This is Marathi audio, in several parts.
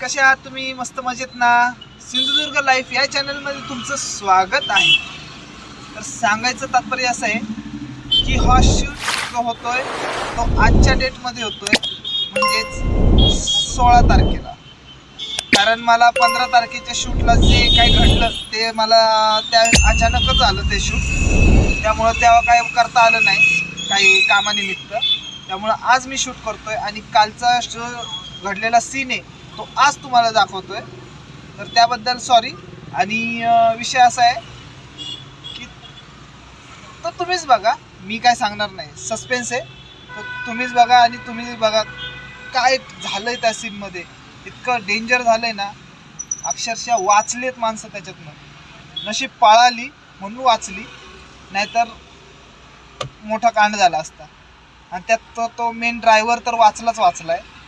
कसे आहात तुम्ही? मस्त मजेत ना? सिंधुदुर्ग लाईफ या चॅनलमध्ये तुमचं स्वागत आहे. तर सांगायचं तात्पर्य असं आहे की हा शूट जो होतोय तो आजच्या डेटमध्ये होतोय म्हणजेच सोळा तारखेला. कारण मला पंधरा तारखेच्या शूटला जे काही घडलं ते मला त्या अचानकच आलं ते शूट त्यामुळं तेव्हा काय करता आलं नाही काही कामानिमित्त. त्यामुळं आज मी शूट करतोय आणि कालचा जो घडलेला सीन आहे तो आज तुम्हाला दाखवतोय. तर त्याबद्दल सॉरी आणि विषय असा आहे की तर तुम्हीच बघा. मी काय सांगणार नाही. सस्पेन्स आहे. तर तुम्हीच बघा आणि तुम्हीच बघा काय झालंय त्या सीनमध्ये इतकं डेंजर झालंय ना. अक्षरशः वाचलेत माणसं त्याच्यातनं. नशीब पाळाली म्हणून वाचली. नाहीतर मोठा कांड झाला असता. आणि त्यात तो तो मेन ड्रायव्हर तर वाचलाच वाचला आहे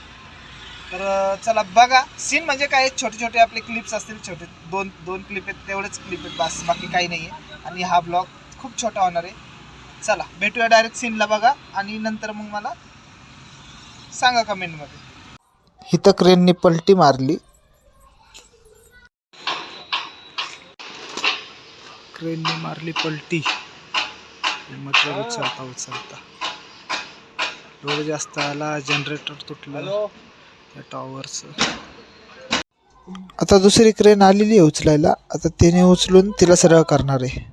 तर चला बघा. सीन म्हणजे काय? छोटे छोटे आपले क्लिप्स असतील छोटे दोन दोन क्लिप आहेत तेवढेच क्लिप आहेत बस. बाकी काही नाही आहे आणि हा ब्लॉग खूप छोटा होणार आहे. चला भेटूया डायरेक्ट सीनला बघा. आणि नंतर मग मला सांगा कमेंटमध्ये इथं क्रेनने पलटी मारली. क्रेनने मारली पलटी. मटेरियल उचलता उचलता. लोड जास्त आला जनरेटर तुटलं. त्या टॉवरचं आता दुसरी क्रेन आलेली आहे उचलायला. आता तिने उचलून तिला सरळ करणार आहे.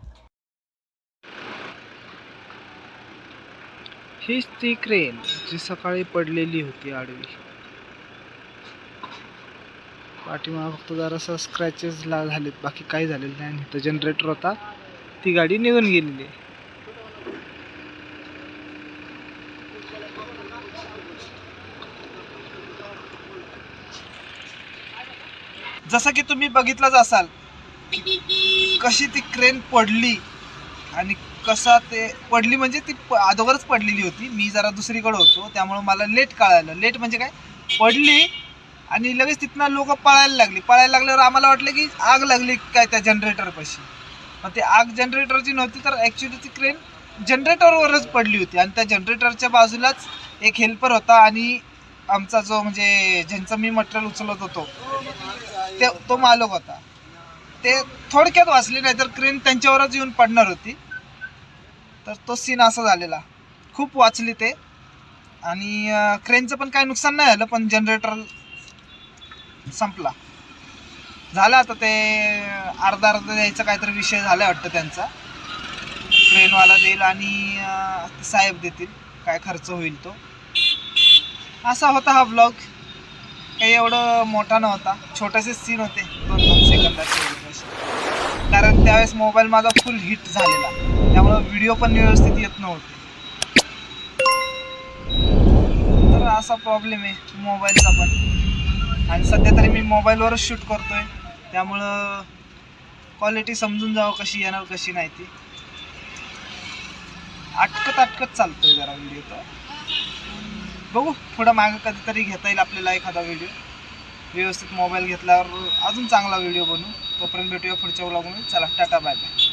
हीच ती क्रेन जी सकाळी पडलेली होती आडवी. पाठीमाग फक्त जरासा स्क्रॅचेस ला झालेत. बाकी काही झालेलं नाही. तर जनरेटर होता. ती गाडी निघून गेलेली आहे. जसं की तुम्ही बघितलंच असाल कशी ती क्रेन पडली आणि कसा ते पडली म्हणजे ती प- अगोदरच पडलेली होती. मी जरा दुसरीकडे होतो त्यामुळे मला लेट कळालं. लेट म्हणजे काय? पडली आणि लगेच तिथनं लोक पळायला लागली. पळायला लागल्यावर आम्हाला वाटलं की आग लागली काय त्या जनरेटरपाशी मग ते आग जनरेटरची नव्हती तर ॲक्च्युली ती क्रेन जनरेटरवरच पडली होती. आणि त्या जनरेटरच्या बाजूलाच एक हेल्पर होता आणि आमचा जो म्हणजे ज्यांचं मी मटेरियल उचलत होतो ते तो मालक होता. ते थोडक्यात वाचले नाही तर क्रेन त्यांच्यावरच येऊन पडणार होती. तर तो सीन असा झालेला. खूप वाचली ते. आणि क्रेनचं पण काही नुकसान नाही झालं पण जनरेटर संपला. झालं आता ते अर्धा अर्धा द्यायचा काहीतरी विषय झाला वाटतं त्यांचा. ट्रेनवाला देईल आणि साहेब देतील. काय खर्च होईल तो. असा होता हा ब्लॉग काही एवढं मोठा नव्हता. छोटेसे सीन होते. दोन दोन सेकंदाचे असे. कारण त्यावेळेस मोबाईल माझा फुल हिट झालेला. त्यामुळं व्हिडिओ पण व्यवस्थित येत नव्हते. तर असा प्रॉब्लेम आहे मोबाईलचा पण. आणि सध्या तरी मी मोबाईलवरच शूट करतोय. त्यामुळं क्वालिटी समजून जावं कशी येणार कशी नाही ती. अटकत अटकत चालतोय जरा व्हिडिओ तर. बघू पुढं मागं कधीतरी घेता येईल आपल्याला एखादा व्हिडिओ व्यवस्थित मोबाईल घेतल्यावर अजून चांगला व्हिडिओ बनवू तोपर्यंत भेटूया पुढच्या व्लॉगमध्ये चला टाटा बाय बाय